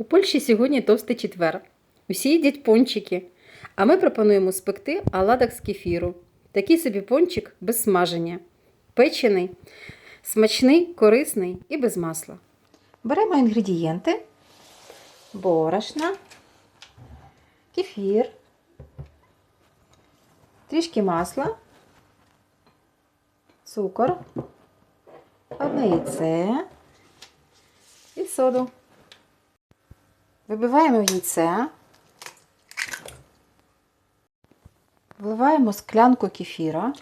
У Польщі сьогодні товстий четвер. Усі їдять пончики. А ми пропонуємо спекти оладок з кефіру. Такий собі пончик без смаження. Печений, смачний, корисний і без масла. Беремо інгредієнти: борошна, кефір, трішки масла, цукор, одне яйце і соду. Вибиваємо яйце, вливаємо склянку кефіра.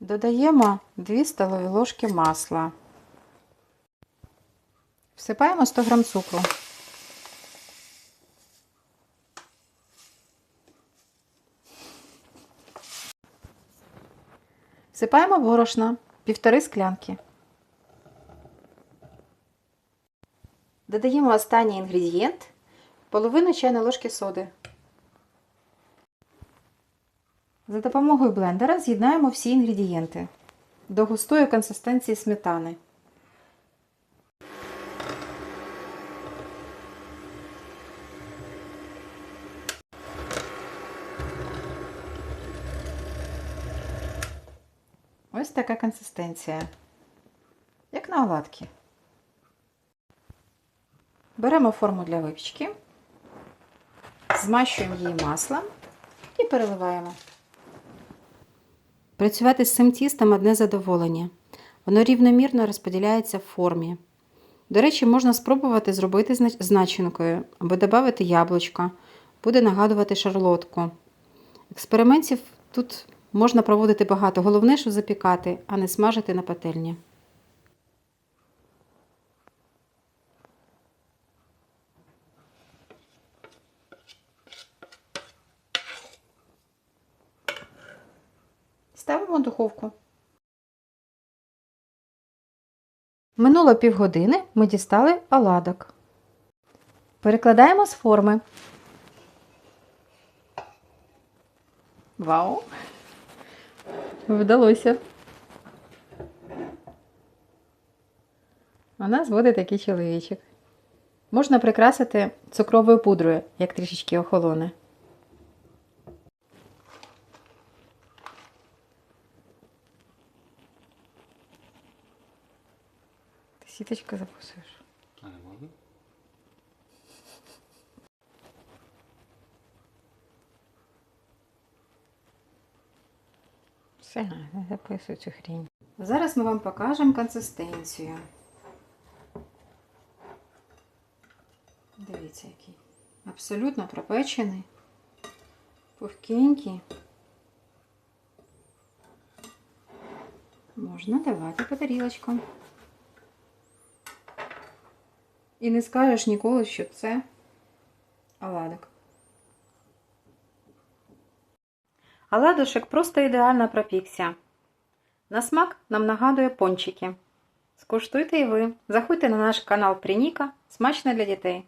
Додаємо 2 столові ложки масла. Всипаємо 100 г цукру. Всипаємо борошна півтори склянки. Додаємо останній інгредієнт половину чайної ложки соди. За допомогою блендера з'єднаємо всі інгредієнти до густої консистенції сметани. Ось така консистенція, як на оладки. Беремо форму для випічки, змащуємо її маслом і переливаємо. Працювати з цим тістом одне задоволення. Воно рівномірно розподіляється в формі. До речі, можна спробувати зробити з начинкою або додати яблучко, буде нагадувати шарлотку. Експериментів тут можна проводити багато. Головне, що запікати, а не смажити на пательні. Ставимо в духовку. Минуло півгодини ми дістали оладок. Перекладаємо з форми. Вау! Вдалося. У нас буде такий чоловічок. Можна прикрасити цукровою пудрою, як трішечки охолоне. Ти сіточку записуєш. А не можна? Все, не записуй цю хрінь. Зараз ми вам покажемо консистенцію. Дивіться, який. Абсолютно пропечений, пухкенький. Можна давати по тарілочкам. І не скажеш ніколи, що це оладок. Оладушек просто ідеально пропікся. На смак нам нагадує пончики. Скуштуйте і ви. Заходьте на наш канал Прініка. Смачно для дітей.